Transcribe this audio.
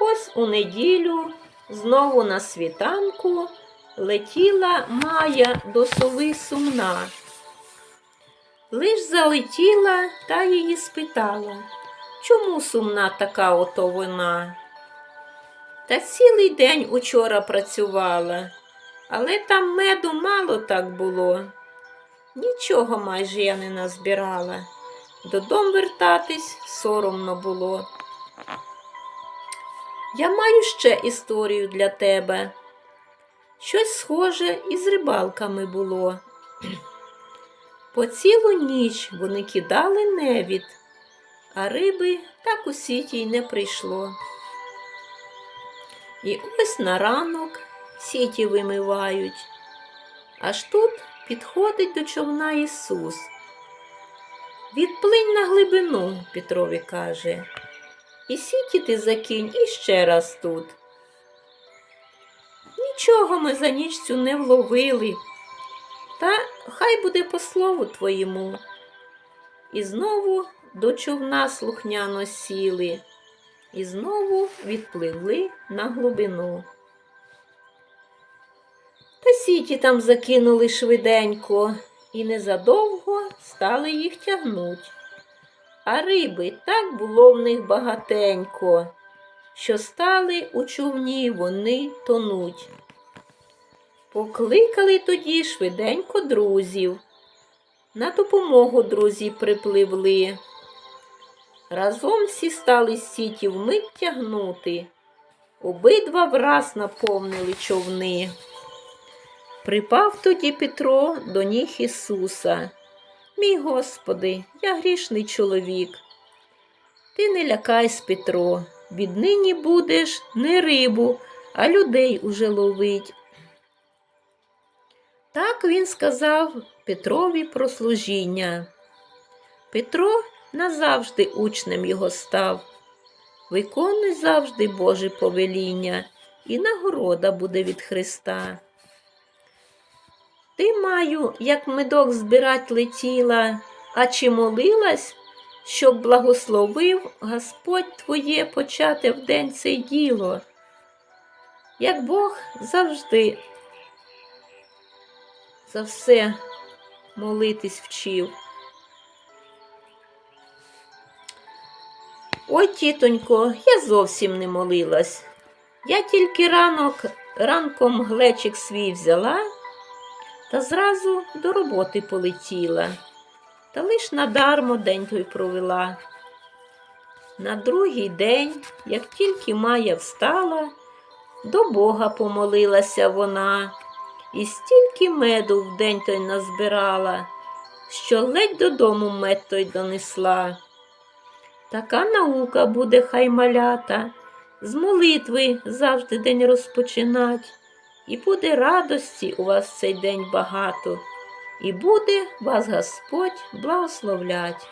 Ось у неділю знову на світанку летіла Майя до сови сумна. Лиш залетіла та її спитала, чому сумна така ото вона? Та цілий день учора працювала, але там меду мало так було. Нічого майже я не назбирала. Додому вертатись соромно було. Я маю ще історію для тебе. Щось схоже із рибалками було. По цілу ніч вони кидали невід, а риби так у сіті й не прийшло. І ось на ранок сіті вимивають. Аж тут підходить до човна Ісус. Відплинь на глибину, Петрові каже, і сіті ти закинь іще раз тут. Нічого ми за ніч цю не вловили, та хай буде по слову твоєму. І знову до човна слухняно сіли, і знову відпливли на глибину. Та сіті там закинули швиденько, і незадовго стали їх тягнуть. А риби так було в них багатенько, що стали у човні вони тонуть. Покликали тоді швиденько друзів. На допомогу друзі припливли. Разом всі стали сіті вмить тягнути. Обидва враз наповнили човни. Припав тоді Петро до ніг Ісуса. Мій Господи, я грішний чоловік. Ти не лякайсь, Петро, віднині будеш не рибу, а людей уже ловить. Так він сказав Петрові про служіння. Петро назавжди учнем його став. Виконуй завжди Боже повеління, і нагорода буде від Христа. Ти маю, як медок збирать летіла, а чи молилась, щоб благословив Господь твоє почати в день це діло, як Бог завжди за все молитись вчив. Ой, тітонько, я зовсім не молилась. Я тільки ранок ранком глечик свій взяла та зразу до роботи полетіла, та лиш надармо день той провела. На другий день, як тільки Майя встала, до Бога помолилася вона, і стільки меду в день той назбирала, що ледь додому мед той донесла. Така наука буде хай малята, з молитви завжди день розпочинать. І буде радості у вас цей день багато, і буде вас Господь благословлять.